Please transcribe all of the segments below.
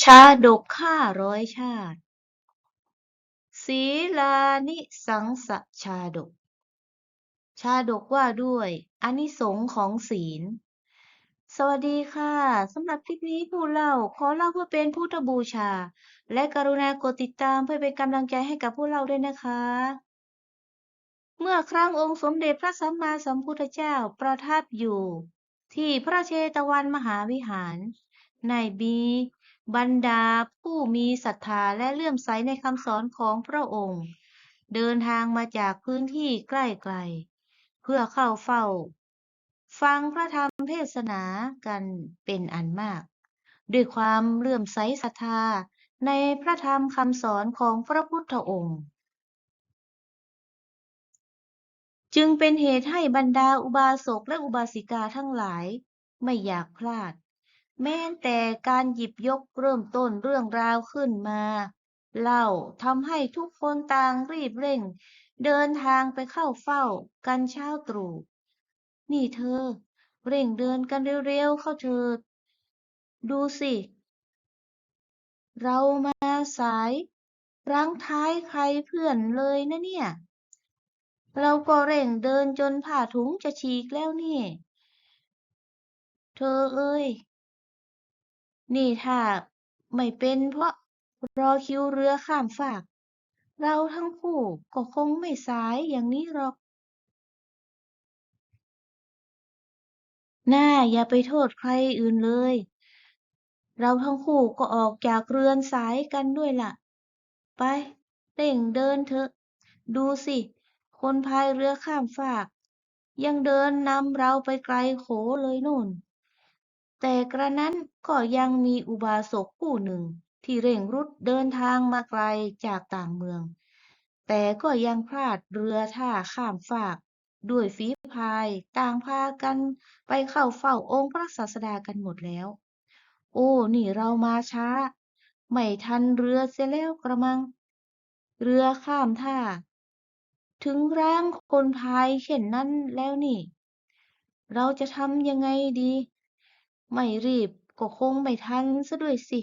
ชาดกห้าร้อยชาติ ศีลานิสังสชาดก ชาดกว่าด้วยอนิสงของศีล สวัสดีค่ะสำหรับคลิปนี้ผู้เล่าขอเล่าเพื่อเป็นพุทธบูชา และกรุณากดติดตามเพื่อเป็นกำลังใจให้กับผู้เล่าด้วยนะคะ เมื่อครั้งองค์สมเด็จพระสัมมาสัมพุทธเจ้าประทับอยู่ ที่พระเชตวันมหาวิหาร ในบี บรรดาผู้มีศรัทธาและเลื่อมใสในคำสอนของพระองค์ เดินทางมาจากพื้นที่ใกล้ๆเพื่อเข้าเฝ้า ฟังพระธรรมเทศนากันเป็นอันมาก ด้วยความเลื่อมใสศรัทธาในพระธรรมคำสอนของพระพุทธองค์ จึงเป็นเหตุให้บรรดาอุบาสกและอุบาสิกาทั้งหลายไม่อยากพลาด แม้แต่การหยิบยกเริ่มต้นเรื่องราวขึ้นมาเล่าทำให้ทุกคนต่างรีบเร่ง เดินทางไปเข้าเฝ้ากันเช้าตรู่ นี่เธอ เร่งเดินกันเร็วๆเข้าเถิด ดูสิ เรามาสายรั้งท้ายใครเพื่อนเลยนะเนี่ย เราก็เร่งเดินจนผ้าถุงจะฉีกแล้วนี่ เธอเอ้ย นี่ถ้าไม่เป็นเพราะรอคิวเรือข้ามฟาก เราทั้งคู่ก็คงไม่สายอย่างนี้หรอก น่าอย่าไปโทษใครอื่นเลย เราทั้งคู่ก็ออกจากเรือนสายกันด้วยล่ะ ไปเร่งเดินเถอะ ดูสิ คนพายเรือข้ามฟาก ยังเดินนำเราไปไกลโขเลยนู่น แต่กระนั้นก็ยังมีอุบาสกผู้หนึ่ง ที่เร่งรุดเดินทางมาไกลจากต่างเมือง แต่ก็ยังพลาดเรือท่าข้ามฟาก ด้วยฝีพายต่างพากันไปเข้าเฝ้าองค์พระศาสดากันหมดแล้ว โอ้ นี่เรามาช้า ไม่ทันเรือเสียแล้วกระมัง เรือข้ามท่า ถึงร้างคนพายเช่นนั้นแล้วนี่ เราจะทำยังไงดี ไม่รีบก็คงไม่ทันซะด้วยสิ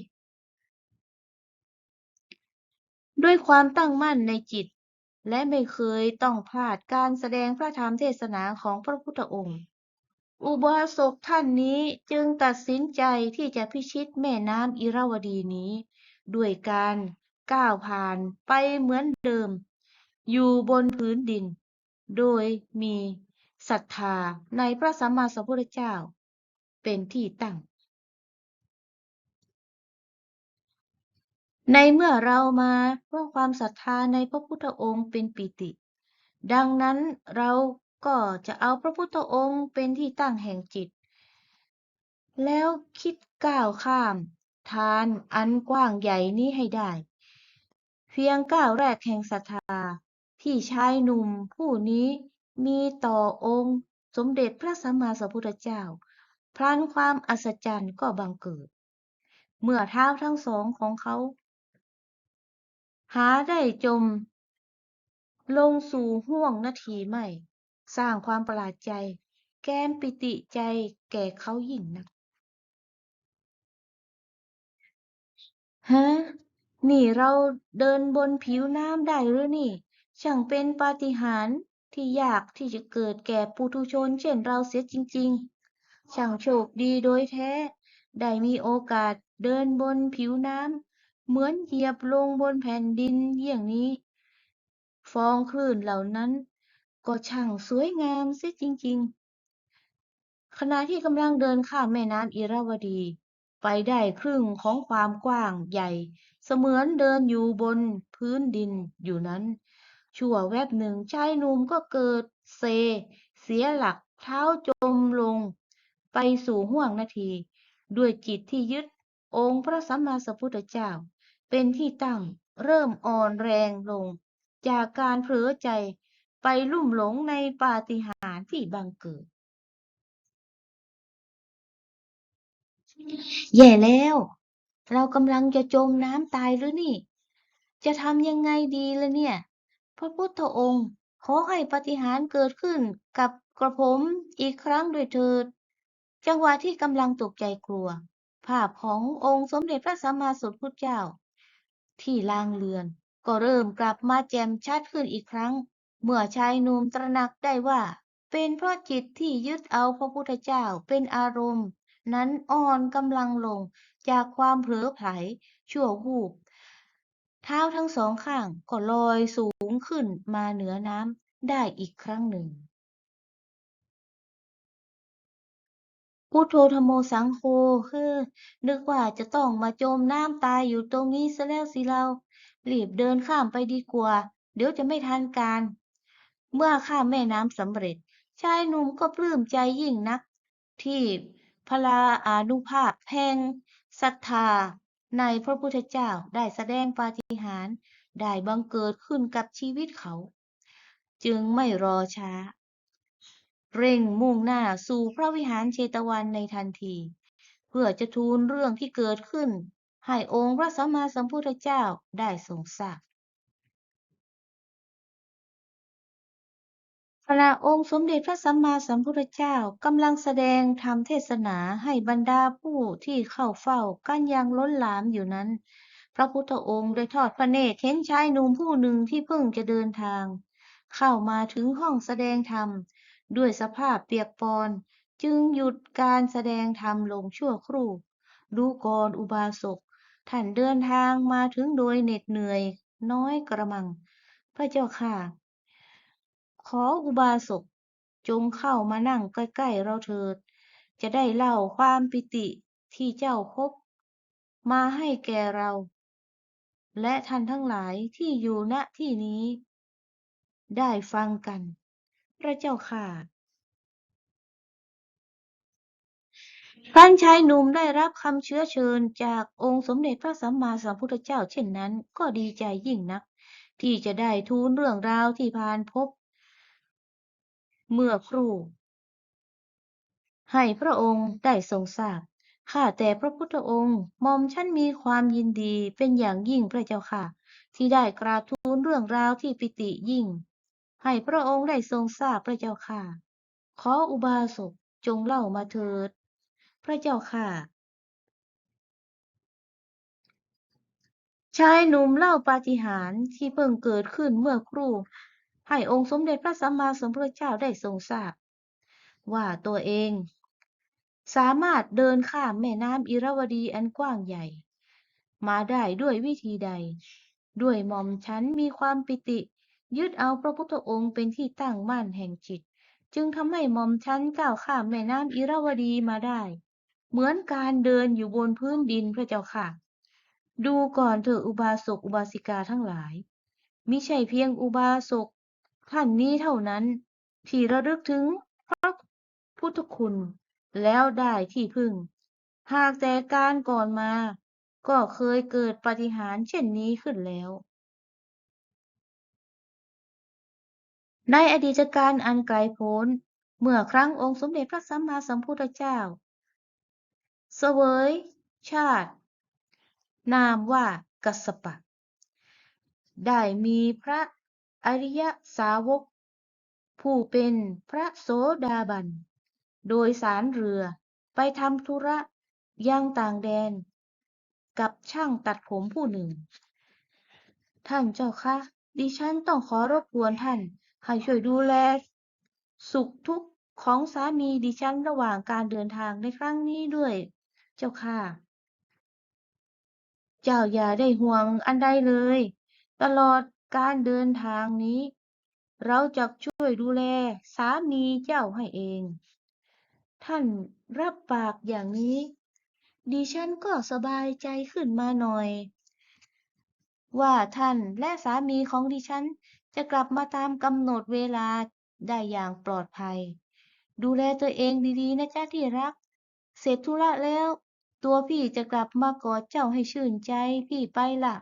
ด้วยความตั้งมั่นในจิต และไม่เคยต้องพลาดการแสดงพระธรรมเทศนาของพระพุทธองค์ อุบาสกท่านนี้จึงตัดสินใจที่จะพิชิตแม่น้ำอิราวดีนี้ ด้วยการก้าวผ่านไปเหมือนเดิม อยู่บนพื้นดิน โดยมีศรัทธาในพระสัมมาสัมพุทธเจ้า เป็นที่ตั้ง ในเมื่อเรามาเพราะความศรัทธาในพระพุทธองค์เป็นปิติ ดังนั้นเราก็จะเอาพระพุทธองค์เป็นที่ตั้งแห่งจิต แล้วคิดก้าวข้าม ทานอันกว้างใหญ่นี้ให้ได้ เพียงก้าวแรกแห่งศรัทธาที่ชายหนุ่มผู้นี้มีต่อองค์สมเด็จพระสัมมาสัมพุทธเจ้า พลันความอัศจรรย์ก็บังเกิด เมื่อเท้าทั้งสองของเขา หาได้จม ลงสู่ห้วงนาทีไม่ สร้างความประหลาดใจ แก้มปิติใจแก่เขายิ่งนักฮะนี่เราเดินบนผิวน้ำได้หรือนี่ ช่างเป็นปาฏิหาริย์ที่ยากที่จะเกิดแก่ปุถุชนเช่นเราเสียจริงๆ ช่างโชคดีโดยแท้ ได้มีโอกาสเดินบนผิวน้ำ เหมือนเหยียบลงบนแผ่นดินอย่างนี้ ฟองคลื่นเหล่านั้น ก็ช่างสวยงามเสียจริง ๆ ขณะที่กำลังเดินข้ามแม่น้ำอิราวดี ไปได้ครึ่งของความกว้างใหญ่ เสมือนเดินอยู่บนพื้นดินอยู่นั้น ชั่วแวบหนึ่งชายหนุ่มก็เกิดเซ เสียหลักเท้าจมลง ไปสู่ห้วงนาที ด้วยจิตที่ยึดองค์พระสัมมาสัมพุทธเจ้า เป็นที่ตั้งเริ่มอ่อนแรงลง จากการเผลอใจไปลุ่มหลงในปาฏิหาริย์ที่บังเกิด แย่แล้ว เรากำลังจะจมน้ำตายหรือนี่ จะทำยังไงดีละเนี่ย พระพุทธองค์ขอให้ปาฏิหาริย์เกิดขึ้นกับกระผมอีกครั้งด้วยเถิด จังหวะที่กำลังตกใจกลัว ภาพขององค์สมเด็จพระสัมมาสัมพุทธเจ้า ที่ลางเรือน ก็เริ่มกลับมาแจ่มชัดขึ้นอีกครั้ง เมื่อชายหนุ่มตระหนักได้ว่า เป็นเพราะจิตที่ยึดเอาพระพุทธเจ้าเป็นอารมณ์ นั้นอ่อนกำลังลงจากความเผลอไผลชั่ววูบเท้าทั้งสองข้างก็ลอยสูงขึ้นมาเหนือน้ำได้อีกครั้งหนึ่ง พุทโธธัมโมสังโฆเฮ้อนึกว่าจะต้องมาจมน้ำตายอยู่ตรงนี้ซะแล้วสิเรารีบเดินข้ามไปดีกว่า เดี๋ยวจะไม่ทันการ เมื่อข้ามแม่น้ำสำเร็จ ชายหนุ่มก็ปลื้มใจยิ่งนัก ที่พลาอานุภาพแห่งศรัทธา ในพระพุทธเจ้าได้แสดงปาฏิหาริย์ได้บังเกิดขึ้นกับชีวิตเขา จึงไม่รอช้า เร่งมุ่งหน้าสู่พระวิหารเชตวันในทันที เพื่อจะทูลเรื่องที่เกิดขึ้น ให้องค์พระสัมมาสัมพุทธเจ้าได้ทรงทราบขณะองค์สมเด็จพระสัมมาสัมพุทธเจ้ากำลังแสดงธรรมเทศนาให้บรรดาผู้ที่เข้าเฝ้ากันอย่างล้นหลามอยู่นั้น พระพุทธองค์ได้ทอดพระเนตรเห็นชายหนุ่มผู้หนึ่งที่เพิ่งจะเดินทาง เข้ามาถึงห้องแสดงธรรม ด้วยสภาพเปียกปอนจึงหยุดการแสดงธรรมลงชั่วครู่ ดูก่อนอุบาสกท่านเดินทางมาถึงโดยเหน็ดเหนื่อยน้อยกระมัง พระเจ้าค่ะ ขออุบาสกจงเข้ามานั่งใกล้ๆเราเถิด จะได้เล่าความปิติที่เจ้าพบมาให้แก่เรา และท่านทั้งหลายที่อยู่ณที่นี้ ได้ฟังกัน พระเจ้าค่ะ ครั้นชายหนุ่มได้รับคำเชื้อเชิญจากองค์สมเด็จพระสัมมาสัมพุทธเจ้าเช่นนั้น ก็ดีใจยิ่งนัก ที่จะได้ทูลเรื่องราวที่ผ่านพบ เมื่อครู่ ให้พระองค์ได้ทรงทราบข้าแต่พระพุทธองค์หม่อมฉันมีความยินดีเป็นอย่างยิ่งพระเจ้าค่ะ ที่ได้กราบทูลเรื่องราวที่ปิติยิ่ง ให้พระองค์ได้ทรงทราบพระเจ้าค่ะ ขออุบาสกจงเล่ามาเถิด พระเจ้าค่ะ ชายหนุ่มเล่าปาฏิหาริย์ที่เพิ่งเกิดขึ้นเมื่อครู่ให้องค์สมเด็จพระสัมมาสัมพุทธเจ้าได้ทรงทราบ ว่าตัวเอง สามารถเดินข้ามแม่น้ำอิระวดีอันกว้างใหญ่ มาได้ด้วยวิธีใด ด้วยหม่อมฉันมีความปิติ ยึดเอาพระพุทธองค์เป็นที่ตั้งมั่นแห่งจิต จึงทำให้หม่อมฉันก้าวข้ามแม่น้ำอิระวดีมาได้ เหมือนการเดินอยู่บนพื้นดินพระเจ้าค่ะ ดูก่อนเถอะอุบาสกอุบาสิกาทั้งหลายมิใช่เพียงอุบาสกท่านนี้เท่านั้น ที่ระลึกถึงพระพุทธคุณแล้วได้ที่พึ่ง หากแต่การก่อนมา ก็เคยเกิดปฏิหารเช่นนี้ขึ้นแล้ว ในอดีตการอันไกลโพ้น เมื่อครั้งองค์สมเด็จพระสัมมาสัมพุทธเจ้า เสวยชาติ นามว่ากัสสปะ ได้มีพระอริยสาวก ผู้เป็นพระโสดาบัน โดยสารเรือไปทำธุระยังต่างแดน กับช่างตัดผมผู้หนึ่ง ท่านเจ้าคะดิฉันต้องขอรบกวนท่าน ให้ช่วยดูแล สุขทุกข์ของสามีดิฉันระหว่างการเดินทางในครั้งนี้ด้วย เจ้าค่ะ เจ้าอย่าได้ห่วงอันใดเลย ตลอดการเดินทางนี้ เราจะช่วยดูแลสามีเจ้าให้เอง ท่านรับปากอย่างนี้ ดิฉันก็สบายใจขึ้นมาหน่อย ว่าท่านและสามีของดิฉัน จะกลับมาตามกำหนดเวลาได้อย่างปลอดภัย ดูแลตัวเองดีๆ นะจ๊ะที่รัก เสร็จธุระแล้ว ตัวพี่จะกลับมากอดเจ้าให้ชื่นใจพี่ไปละ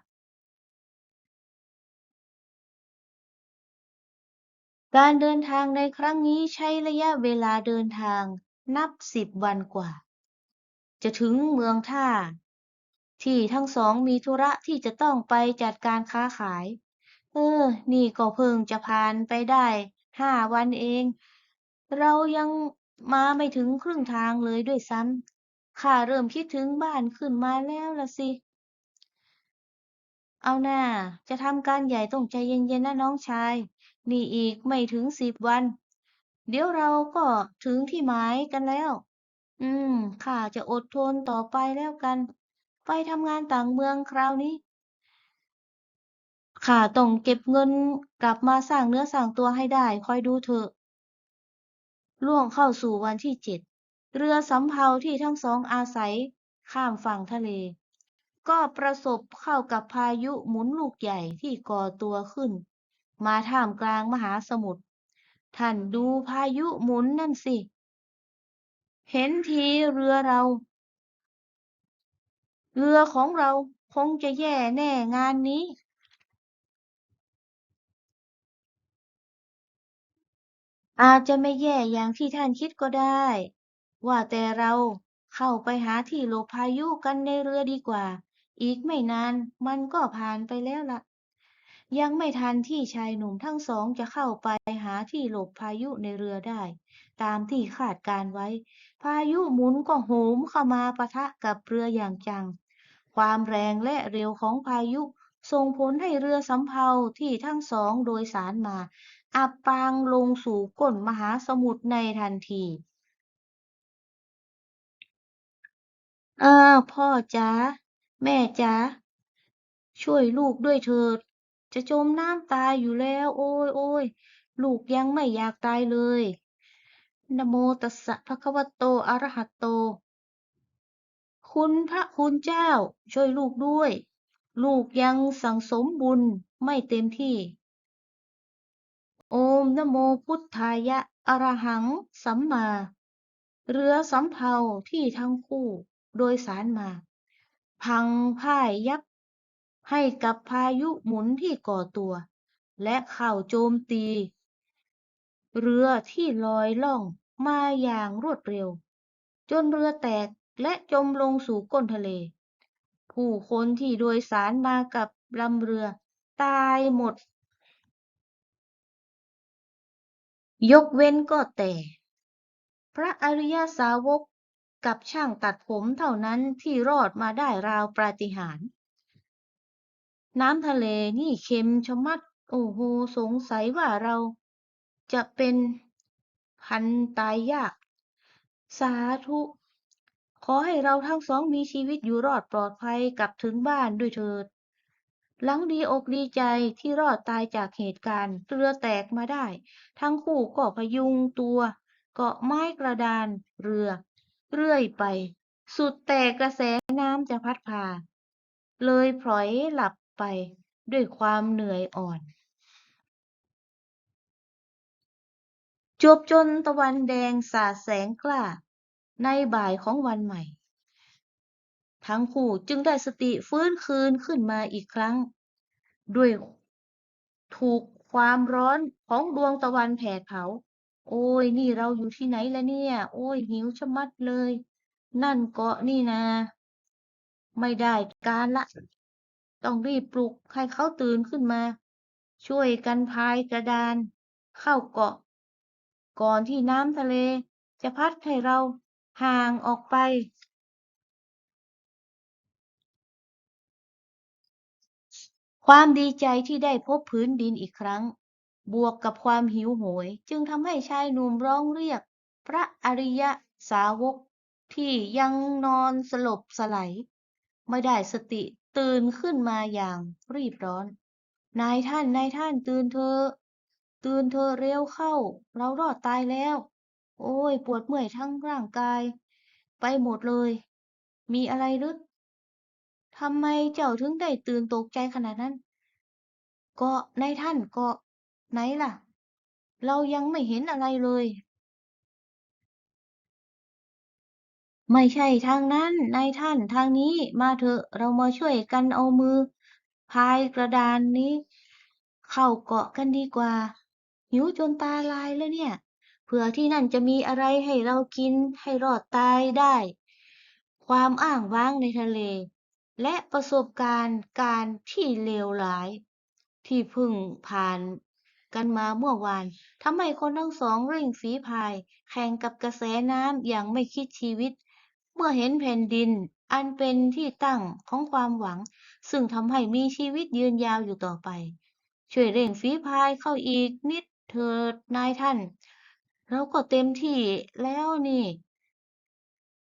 การเดินทางในครั้งนี้ใช้ระยะเวลาเดินทางนับสิบวันกว่า จะถึงเมืองท่า ที่ทั้งสองมีธุระที่จะต้องไปจัดการค้าขาย เออ นี่ก็เพิ่งจะผ่านไปได้ห้าวันเอง เรายังมาไม่ถึงครึ่งทางเลยด้วยซ้ำข้าเริ่มคิดถึงบ้านขึ้นมาแล้วละสิ เอาหน้าจะทำการใหญ่ต้องใจเย็นๆนะน้องชาย นี่อีกไม่ถึงสิบวัน เดี๋ยวเราก็ถึงที่หมายกันแล้ว อืม ข้าจะอดทนต่อไปแล้วกัน ไปทำงานต่างเมืองคราวนี้ ข้าต้องเก็บเงินกลับมาสร้างเนื้อสร้างตัวให้ได้ คอยดูเถอะ ล่วงเข้าสู่วันที่เจ็ด เรือสำเภาที่ทั้งสองอาศัย ข้ามฝั่งทะเล ก็ประสบเข้ากับพายุหมุนลูกใหญ่ที่ก่อตัวขึ้น มาท่ามกลางมหาสมุทร ท่านดูพายุหมุนนั่นสิ เห็นทีเรือเรา เรือของเราคงจะแย่แน่งานนี้ อาจจะไม่แย่อย่างที่ท่านคิดก็ได้ ว่าแต่เราเข้าไปหาที่หลบพายุกันในเรือดีกว่า อีกไม่นานมันก็ผ่านไปแล้วล่ะ ยังไม่ทันที่ชายหนุ่มทั้งสองจะเข้าไปหาที่หลบพายุในเรือได้ ตามที่คาดการไว้ พายุหมุนก็โหมเข้ามาปะทะกับเรืออย่างจัง ความแรงและเร็วของพายุส่งผลให้เรือสำเภาที่ทั้งสองโดยสารมา อับปางลงสู่ก้นมหาสมุทรในทันทีอ้าพ่อจ๋าแม่จ๋าช่วยลูกด้วยเถิด จะจมน้ำตายอยู่แล้ว โอ้ยโอ้ยลูกยังไม่อยากตายเลยนะโมตัสสะภะคะวะโตอะระหะโต คุณพระคุณเจ้า ช่วยลูกด้วย ลูกยังสั่งสมบุญไม่เต็มที่ โอมนะโมพุทธายะ อระหัง สัมมา เรือสำเภาที่ทั้งคู่โดยสารมา พังพ่ายยับ ให้กับพายุหมุนที่ก่อตัว และเข้าโจมตี เรือที่ลอยล่องมาอย่างรวดเร็ว จนเรือแตกและจมลงสู่ก้นทะเล ผู้คนที่โดยสารมากับลำเรือ ตายหมด ยกเว้นก็แต่ พระอริยสาวกกับช่างตัดผมเท่านั้นที่รอดมาได้ราวปาฏิหาริย์น้ำทะเลนี่เค็มชะมัด โอ้โห สงสัยว่าเราจะเป็นพันตายยาก สาธุ ขอให้เราทั้งสองมีชีวิตอยู่รอดปลอดภัยกลับถึงบ้านด้วยเถิด หลังดีอกดีใจที่รอดตายจากเหตุการณ์ เรือแตกมาได้ ทั้งคู่ก็พยุงตัว เกาะไม้กระดานเรือ เรื่อยไป สุดแต่กระแสน้ำจะพัดพา เลยพลอยหลับไปด้วยความเหนื่อยอ่อน จบจนตะวันแดงสาดแสงกล้า ในบ่ายของวันใหม่ ทั้งคู่จึงได้สติฟื้นคืนขึ้นมาอีกครั้ง ด้วยถูกความร้อนของดวงตะวันแผดเผา โอ้ย นี่เราอยู่ที่ไหนละเนี่ย โอ้ย หิวชะมัดเลย นั่นเกาะนี่นาไม่ได้การละ ต้องรีบปลุกให้เขาตื่นขึ้นมา ช่วยกันพายกระดาน เข้าเกาะ ก่อนที่น้ำทะเลจะพัดให้เราห่างออกไป ความดีใจที่ได้พบพื้นดินอีกครั้ง บวกกับความหิวโหย จึงทำให้ชายหนุ่มร้องเรียก พระอริยสาวก ที่ยังนอนสลบสลายไม่ได้สติตื่นขึ้นมาอย่างรีบร้อน นายท่านนายท่านตื่นเถอะตื่นเถอะเร็วเข้า เรารอดตายแล้ว โอ้ย ปวดเมื่อยทั้งร่างกาย ไปหมดเลย มีอะไรหรือ ทำไมเจ้าถึงได้ตื่นตกใจขนาดนั้น ก็นายท่านก็ไหนล่ะ เรายังไม่เห็นอะไรเลย ไม่ใช่ทางนั้นนายท่านทางนี้มาเถอะเรามาช่วยกันเอามือ พายกระดานนี้ เข้าเกาะกันดีกว่า หิวจนตาลายแล้วเนี่ยเผื่อที่นั่นจะมีอะไรให้เรากินให้รอดตายได้ ความอ้างว้างในทะเล และประสบการณ์การที่เลวร้าย ที่เพึ่งผ่านกันมาเมื่อวานทำให้คนทั้งสองเร่งฝีพาย แข่งกับกระแสน้ำอย่างไม่คิดชีวิต เมื่อเห็นแผ่นดิน อันเป็นที่ตั้งของความหวัง ซึ่งทำให้มีชีวิตยืนยาวอยู่ต่อไป ช่วยเร่งฝีพายเข้าอีกนิดเถิดนายท่าน เราก็เต็มที่แล้วนี่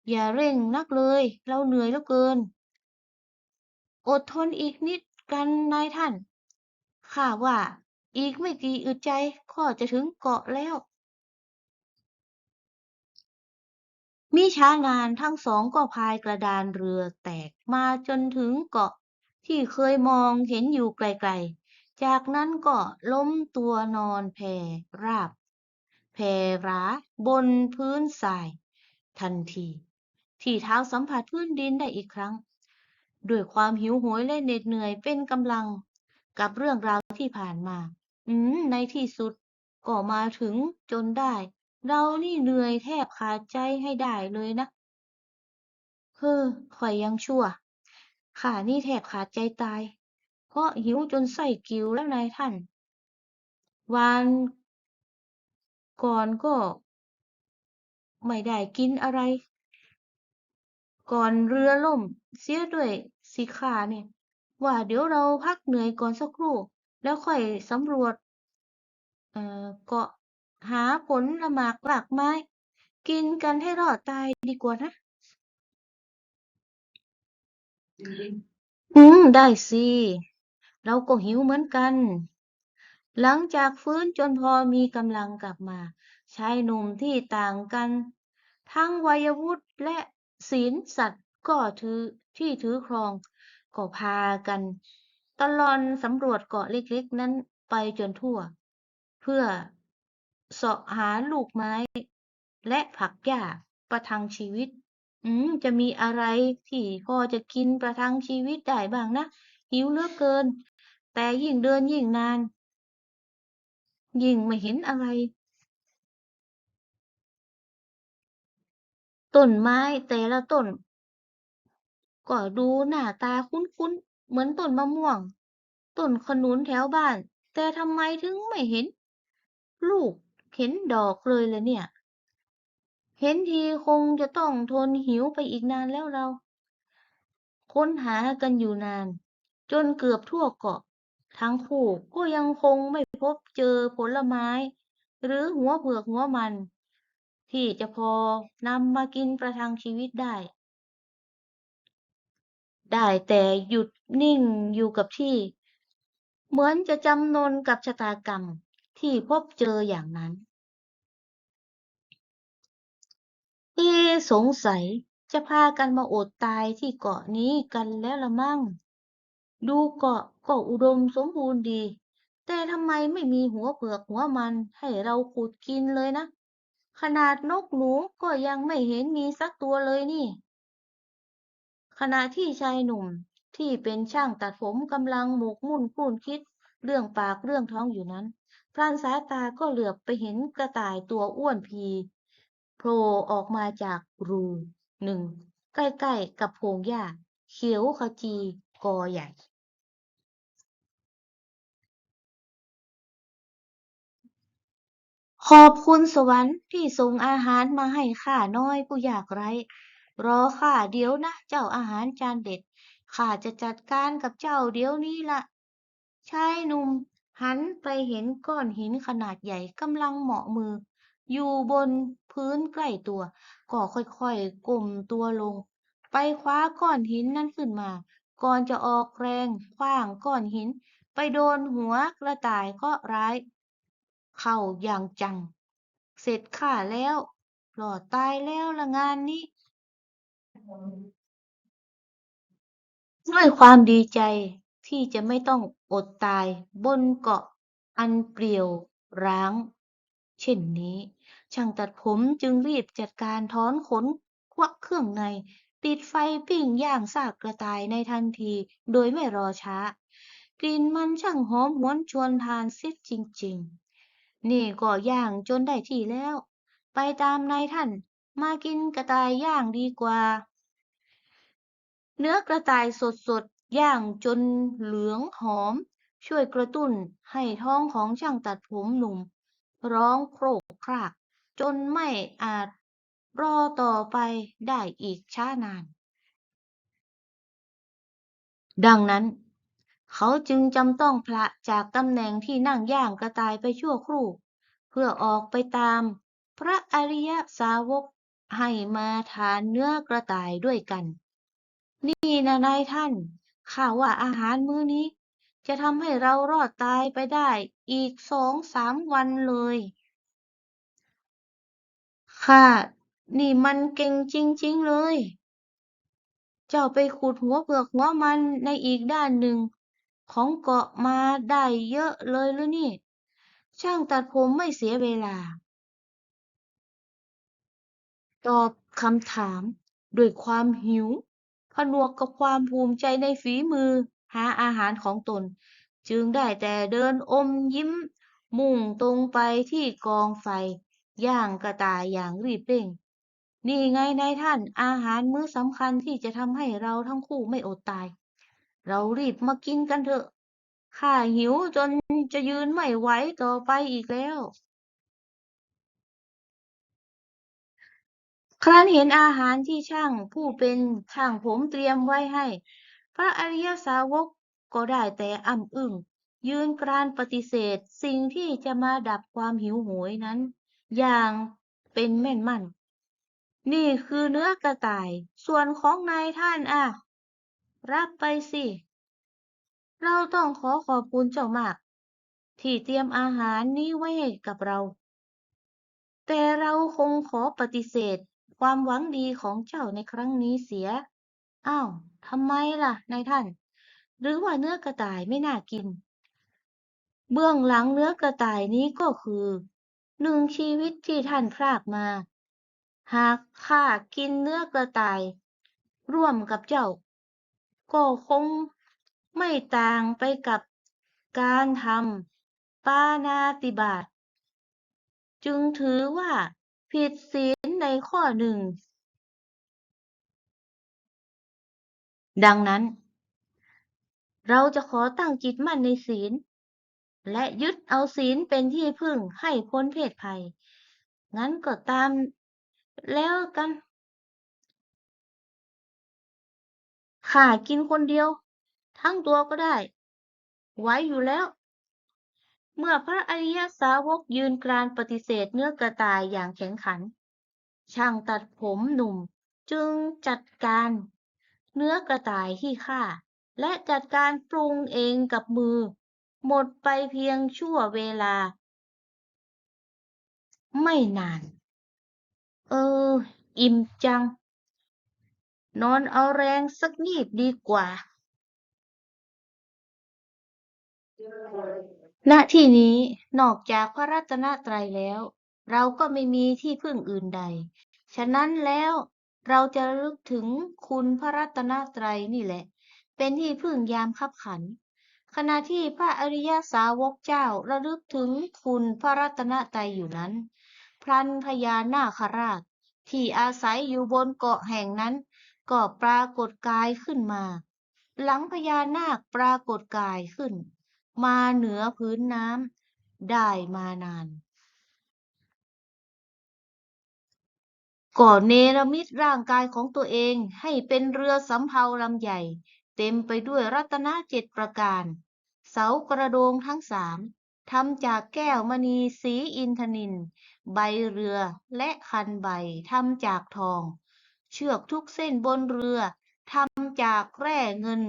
อย่าเร่งนักเลย เราเหนื่อยเหลือเกิน อดทนอีกนิดกันนายท่าน ข้าว่าอีกไม่กี่อึดใจก็จะถึงเกาะแล้ว มิช้านานทั้งสองก็พายกระดานเรือแตกมาจนถึงเกาะที่เคยมองเห็นอยู่ไกลๆ จากนั้นก็ล้มตัวนอนแผ่ราบ แผ่ราบนพื้นทราย ทันที ที่เท้าสัมผัสพื้นดินได้อีกครั้ง ด้วยความหิวโหยและเหน็ดเหนื่อยเป็นกำลังกับเรื่องราวที่ผ่านมา อืม ในที่สุด ก็มาถึงจนได้ เรานี่เหนื่อยแทบขาดใจให้ได้เลยนะเฮ้อข่อยยังชั่วข้านี่แทบขาดใจตาย เพราะหิวจนไส้กิ่วแล้วนายท่าน วาน ก่อนก็ ไม่ได้กินอะไร ก่อนเรือล่ม เสียด้วย สิข้าเนี่ย ว่าเดี๋ยวเราพักเหนื่อยก่อนสักครู่ แล้วค่อยสำรวจ เอ่อเกาะหาผลละหมากหลากไม้ กินกันให้รอดตายดีกว่านะ อืม ได้สิ เราก็หิวเหมือนกัน หลังจากฟื้นจนพอมีกำลังกลับมา ชายหนุ่มที่ต่างกัน ทั้งวัยวุฒิและศีลสัตว์ ก็ถือที่ถือครอง ก็พากันตลอนสำรวจเกาะเล็กๆ นั้นไปจนทั่ว เพื่อเสาะหาลูกไม้ และผักหญ้าประทังชีวิต อืมจะมีอะไรที่พอจะกินประทังชีวิตได้บ้างนะ หิวเหลือเกิน แต่ยิ่งเดินยิ่งนาน ยิ่งไม่เห็นอะไรต้นไม้แต่ละต้น ก็ดูหน้าตาคุ้นๆ เหมือนต้นมะม่วง ต้นขนุนแถวบ้าน แต่ทำไมถึงไม่เห็น ลูกเห็นดอกเลยละเนี่ย เห็นทีคงจะต้องทนหิวไปอีกนานแล้วเรา ค้นหากันอยู่นาน จนเกือบทั่วเกาะ ทั้งคู่ก็ยังคงไม่พบเจอผลไม้ หรือหัวเผือกหัวมัน ที่จะพอนำมากินประทังชีวิตได้ ได้แต่หยุดนิ่งอยู่กับที่ เหมือนจะจำนนกับชะตากรรมที่พบเจออย่างนั้นเอสงสัยจะพากันมาอดตายที่เกาะนี้กันแล้วละมั่ง ดูเกาะก็อุดมสมบูรณ์ดี แต่ทำไมไม่มีหัวเผือกหัวมันให้เราขุดกินเลยนะ ขนาดนกหนูก็ยังไม่เห็นมีสักตัวเลยนี่ ขณะที่ชายหนุ่มที่เป็นช่างตัดผมกำลังหมกมุ่นคลุ่นคิด เรื่องปากเรื่องท้องอยู่นั้น พรานสายตาก็เหลือบไปเห็นกระต่ายตัวอ้วนพีโผล่ออกมาจากรูหนึ่งใกล้ๆกับโพงหญ้าเขียวขจีกอใหญ่ ขอบคุณสวรรค์ที่ส่งอาหารมาให้ข้าน้อยผู้ยากไร้ รอข้าเดี๋ยวนะ เจ้าอาหารจานเด็ด ข้าจะจัดการกับเจ้าเดี๋ยวนี้ละชายหนุ่มหันไปเห็นก้อนหินขนาดใหญ่กำลังเหมาะมือ อยู่บนพื้นใกล้ตัว ก็ค่อยๆก้มตัวลง ไปคว้าก้อนหินนั้นขึ้นมา ก่อนจะออกแรงขว้างก้อนหิน ไปโดนหัวกระต่ายเคราะห์ร้าย เข้าอย่างจัง เสร็จข้าแล้วหลอดตายแล้วละงานนี้ ด้วยความดีใจที่จะไม่ต้องอดตายบนเกาะอันเปลี่ยวร้างเช่นนี้ ช่างตัดผมจึงรีบจัดการถอนขนควักเครื่องใน ติดไฟปิ้งย่างซากกระต่ายในทันทีโดยไม่รอช้า กลิ่นมันช่างหอมหวนชวนทานซิจริง ๆ นี่ก็ย่างจนได้ที่แล้ว ไปตามนายท่านมากินกระต่ายย่างดีกว่า เนื้อกระต่ายสดๆ ย่างจนเหลืองหอม ช่วยกระตุ้นให้ท้องของช่างตัดผมหนุ่ม ร้องโครกคราก จนไม่อาจรอต่อไปได้อีกช้านาน ดังนั้น เขาจึงจำต้องพละจากตำแหน่งที่นั่งย่างกระต่ายไปชั่วครู่ เพื่อออกไปตาม พระอริยสาวกให้มาทานเนื้อกระต่ายด้วยกัน นี่นะนายท่านข้าวว่าอาหารมื้อนี้ จะทำให้เรารอดตายไปได้อีกสองสามวันเลยข้านี่มันเก่งจริง ๆ เลย เจ้าไปขุดหัวเผือกหัวมันในอีกด้านหนึ่ง ของเกาะมาได้เยอะเลยหรือนี่ ช่างตัดผมไม่เสียเวลา ตอบคำถามด้วยความหิว ผนวกกับความภูมิใจในฝีมือหาอาหารของตน จึงได้แต่เดินอมยิ้ม มุ่งตรงไปที่กองไฟ ย่างกระต่ายอย่างรีบเร่ง นี่ไงนายท่านอาหารมื้อสำคัญที่จะทำให้เราทั้งคู่ไม่อดตาย เรารีบมากินกันเถอะข้าหิวจนจะยืนไม่ไหวต่อไปอีกแล้ว ครั้นเห็นอาหารที่ช่างผู้เป็นช่างผมเตรียมไว้ให้ พระอริยสาวกก็ได้แต่อ้ำอึ้งยืนกรานปฏิเสธสิ่งที่จะมาดับความหิวโหยนั้น อย่างเป็นแม่นมั่น นี่คือเนื้อกระต่าย ส่วนของนายท่านอะ รับไปสิ เราต้องขอขอบคุณเจ้ามาก ที่เตรียมอาหารนี้ไว้ให้กับเรา แต่เราคงขอปฏิเสธ ความหวังดีของเจ้าในครั้งนี้เสีย อ้าว ทำไมล่ะ นายท่าน หรือว่าเนื้อกระต่ายไม่น่ากิน เบื้องหลังเนื้อกระต่ายนี้ก็คือ หนึ่งชีวิตที่ท่านพรากมา หากข้ากินเนื้อกระต่าย ร่วมกับเจ้า ก็คงไม่ต่างไปกับการทำปานาติบาตจึงถือว่า ผิดศีลในข้อหนึ่ง ดังนั้น เราจะขอตั้งจิตมั่นในศีล และยึดเอาศีลเป็นที่พึ่งให้พ้นเพศภัย งั้นก็ตามแล้วกันข้ากินคนเดียว ทั้งตัวก็ได้ไหวอยู่แล้ว เมื่อพระอริยสาวกยืนกรานปฏิเสธเนื้อกระต่ายอย่างแข็งขัน ช่างตัดผมหนุ่มจึงจัดการเนื้อกระต่ายที่ฆ่า และจัดการปรุงเองกับมือ หมดไปเพียงชั่วเวลา ไม่นาน เออ อิ่มจัง นอนเอาแรงสักนิดดีกว่า ณที่นี้นอกจากพระรัตนตรัยแล้ว เราก็ไม่มีที่พึ่งอื่นใด ฉะนั้นแล้วเราจะลึกถึงคุณพระรัตนตรัยนี่แหละ เป็นที่พึ่งยามคับขัน ขณะที่พระอริยสาวกเจ้าระลึกถึงคุณพระรัตนตรัยอยู่นั้น พลันพญานาคราช ที่อาศัยอยู่บนเกาะแห่งนั้น ก็ปรากฏกายขึ้นมา หลังพญานาคปรากฏกายขึ้น มาเหนือพื้นน้ำได้มานานก็เนรมิตร่างกายของตัวเองให้เป็นเรือสำเภาลำใหญ่ เต็มไปด้วยรัตนเจ็ดประการ เสากระโดงทั้งสามทำจากแก้วมณีสีอินทนิน ใบเรือและคันใบทำจากทอง เชือกทุกเส้นบนเรือทำจากแร่เงิน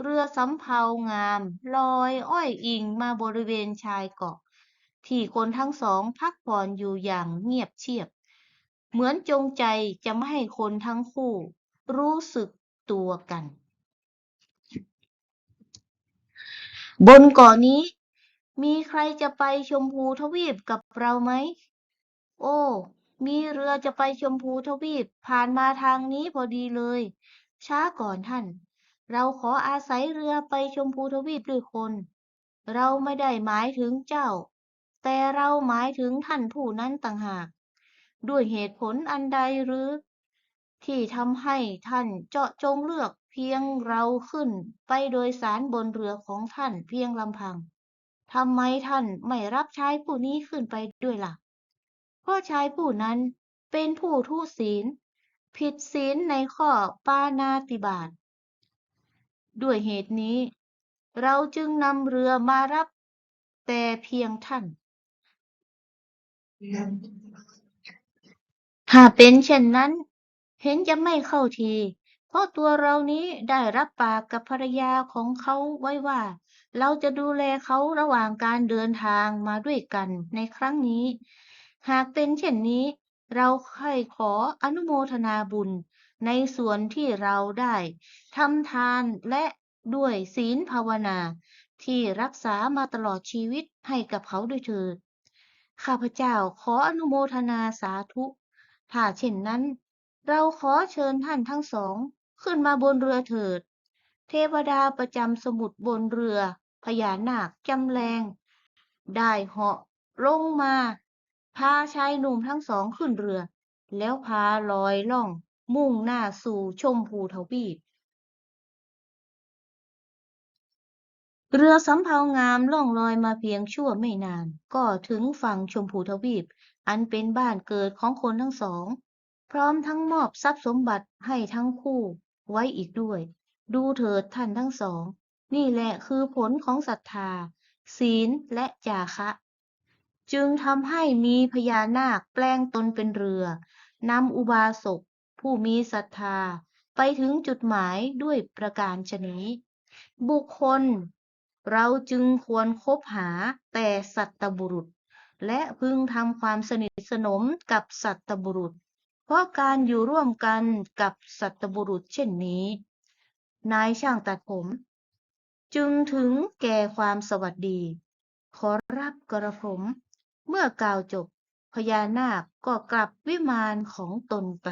เรือสำเภางาม ลอยอ้อยอิงมาบริเวณชายเกาะ ที่คนทั้งสองพักผ่อนอยู่อย่างเงียบเชียบ เหมือนจงใจจะไม่ให้คนทั้งคู่ รู้สึกตัวกัน บนเกาะนี้ มีใครจะไปชมพูทวีปกับเราไหม โอ้ มีเรือจะไปชมพูทวีปผ่านมาทางนี้พอดีเลย ช้าก่อนท่าน เราขออาศัยเรือไปชมพูทวีปด้วยคน เราไม่ได้หมายถึงเจ้า แต่เราหมายถึงท่านผู้นั้นต่างหาก ด้วยเหตุผลอันใดหรือ ที่ทำให้ท่านเจาะจงเลือกเพียงเราขึ้นไปโดยสารบนเรือของท่านเพียงลำพังทำไมท่านไม่รับชายผู้นี้ขึ้นไปด้วยล่ะ เพราะชายผู้นั้นเป็นผู้ทุศีล ผิดศีลในข้อปาณาติบาต ด้วยเหตุนี้ เราจึงนำเรือมารับแต่เพียงท่าน ถ้าเป็นเช่นนั้น เห็นจะไม่เข้าที เพราะตัวเรานี้ได้รับปากกับภรรยาของเขาไว้ว่า เราจะดูแลเขาระหว่างการเดินทางมาด้วยกันในครั้งนี้ หากเป็นเช่นนี้ เราค่อยขออนุโมทนาบุญ ในส่วนที่เราได้ทำทานและด้วยศีลภาวนา ที่รักษามาตลอดชีวิตให้กับเขาด้วยเถิดข้าพเจ้าขออนุโมทนาสาธุ ถ้าเช่นนั้น เราขอเชิญท่านทั้งสองขึ้นมาบนเรือเถิด เทวดาประจำสมุทรบนเรือพญานาคจำแรง ได้เหาะลงมา พาชายหนุ่มทั้งสองขึ้นเรือ แล้วพาลอยล่อง มุ่งหน้าสู่ชมพูทวีป เรือสำเภางามล่องลอยมาเพียงชั่วไม่นาน ก็ถึงฝั่งชมพูทวีป อันเป็นบ้านเกิดของคนทั้งสอง พร้อมทั้งมอบทรัพย์สมบัติให้ทั้งคู่ไว้อีกด้วย ดูเถิดท่านทั้งสอง นี่แหละคือผลของศรัทธา ศีลและจาคะ จึงทำให้มีพญานาคแปลงตนเป็นเรือนำอุบาสก ผู้มีศรัทธาไปถึงจุดหมายด้วยประการฉนี้ บุคคล เราจึงควรคบหาแต่สัตบุรุษ และพึงทำความสนิทสนมกับสัตบุรุษ เพราะการอยู่ร่วมกันกับสัตบุรุษเช่นนี้ นายช่างตัดผม จึงถึงแก่ความสวัสดี ขอรับกระผม เมื่อกล่าวจบพญานาคก็กลับวิมานของตนไป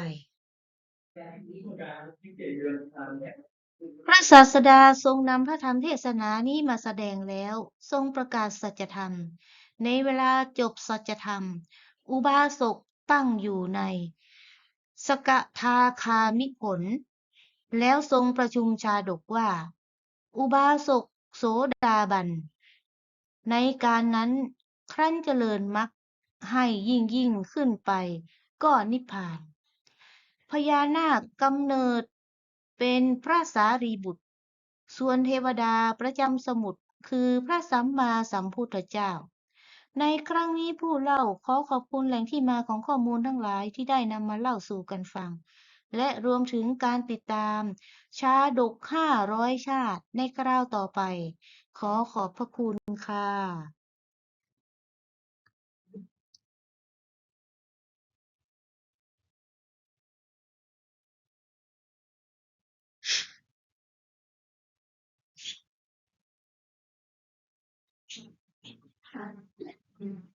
พระศาสดาทรงนำพระธรรมเทศนานี้มาแสดงแล้ว ทรงประกาศสัจธรรม ในเวลาจบสัจธรรม อุบาสกตั้งอยู่ใน สกทาคามิผล แล้วทรงประชุมชาดกว่า อุบาสกโสดาบัน ในการนั้นครั้นเจริญมรรคให้ยิ่งยิ่งขึ้นไป ก็นิพพาน พญานาคกำเนิด เป็นพระสารีบุตร ส่วนเทวดาประจำสมุทรคือพระสัมมาสัมพุทธเจ้า ในครั้งนี้ผู้เล่าขอขอบคุณแหล่งที่มาของข้อมูลทั้งหลายที่ได้นำมาเล่าสู่กันฟัง และรวมถึงการติดตาม ชาดกห้าร้อยชาติในคราวต่อไป ขอขอบพระคุณค่ะ Mm.